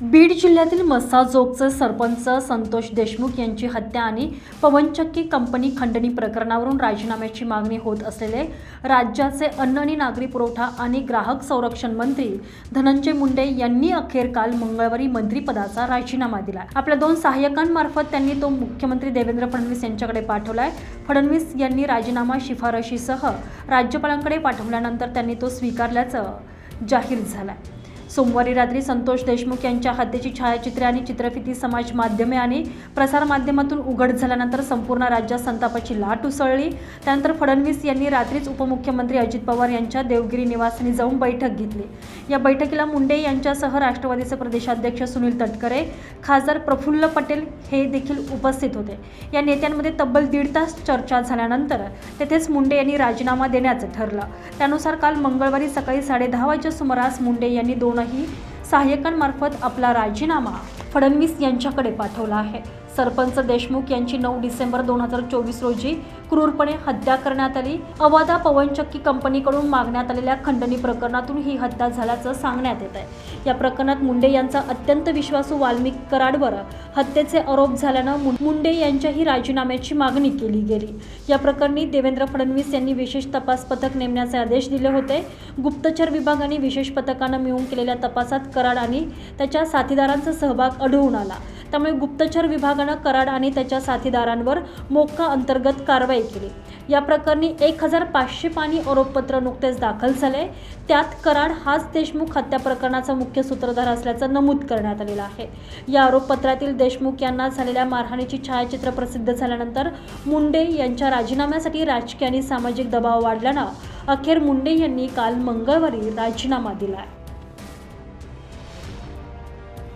बीड जिल्ह्यातील मसाजोगचे सरपंच संतोष देशमुख यांची हत्या आणि पवनचक्की कंपनी खंडणी प्रकरणावरून राजीनाम्याची मागणी होत असलेले राज्याचे अन्न आणि नागरी पुरवठा आणि ग्राहक संरक्षण मंत्री धनंजय मुंडे यांनी अखेर काल मंगळवारी मंत्रिपदाचा राजीनामा दिला. आपल्या दोन सहाय्यकांमार्फत त्यांनी तो मुख्यमंत्री देवेंद्र फडणवीस यांच्याकडे पाठवलाय. फडणवीस यांनी राजीनामा शिफारशीसह राज्यपालांकडे पाठवल्यानंतर त्यांनी तो स्वीकारल्याचं जाहीर झालाय. सोमवारी रात्री संतोष देशमुख यांच्या हत्येची छायाचित्रे आणि चित्रफिती समाज माध्यमे आणि प्रसारमाध्यमातून उघड झाल्यानंतर संपूर्ण राज्यात संतापाची लाट उसळली. त्यानंतर फडणवीस यांनी रात्रीच उपमुख्यमंत्री अजित पवार यांच्या देवगिरी निवासस्थानी जाऊन बैठक घेतली. या बैठकीला मुंडे यांच्यासह राष्ट्रवादीचे प्रदेशाध्यक्ष सुनील तटकरे खासदार प्रफुल्ल पटेल हे देखील उपस्थित होते. या नेत्यांमध्ये तब्बल दीड तास चर्चा झाल्यानंतर तेथेच मुंडे यांनी राजीनामा देण्याचं ठरलं. त्यानुसार काल मंगळवारी सकाळी साडेदहा वाजेच्या सुमारास मुंडे यांनी दोन सहाय्यकांमार्फत आपला राजीनामा फडणवीस यांच्याकडे पाठवला आहे. सरपंच देशमुख यांची नऊ डिसेंबर दोन हजार चोवीस रोजी क्रूरपणे हत्या करण्यात आली. अवादा पवनचक्की कंपनीकडून मागण्यात आलेल्या खंडणी प्रकरणातून ही हत्या झाल्याचं सांगण्यात येत आहे या प्रकरणात मुंडे यांचा अत्यंत विश्वासू वाल्मिक कराडवर हत्येचे आरोप झाल्यानं मुंडे यांच्याही राजीनाम्याची मागणी केली गेली. या प्रकरणी देवेंद्र फडणवीस यांनी विशेष तपास पथक नेमण्याचे आदेश दिले होते. गुप्तचर विभाग आणि विशेष पथकानं मिळून केलेल्या तपासात कराड आणि त्याच्या साथीदारांचा सहभाग आढळून आला. त्यामुळे गुप्तचर विभागाने कराड आणि त्याच्या साथीदारांवर मोक्का अंतर्गत कारवाई केली. या प्रकरणी एक हजार पाचशे पाणी आरोपपत्र नुकतेच दाखल झाले. त्यात कराड हाच देशमुख हत्या प्रकरणाचा मुख्य सूत्रधार असल्याचं नमूद करण्यात आलेलं आहे. या आरोपपत्रातील देशमुख यांना झालेल्या मारहाणीची छायाचित्र प्रसिद्ध झाल्यानंतर मुंडे यांच्या राजीनाम्यासाठी राजकीय आणि सामाजिक दबाव वाढल्यानं अखेर मुंडे यांनी काल मंगळवारी राजीनामा दिला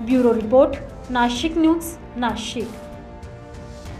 bureau report Nashik news Nashik.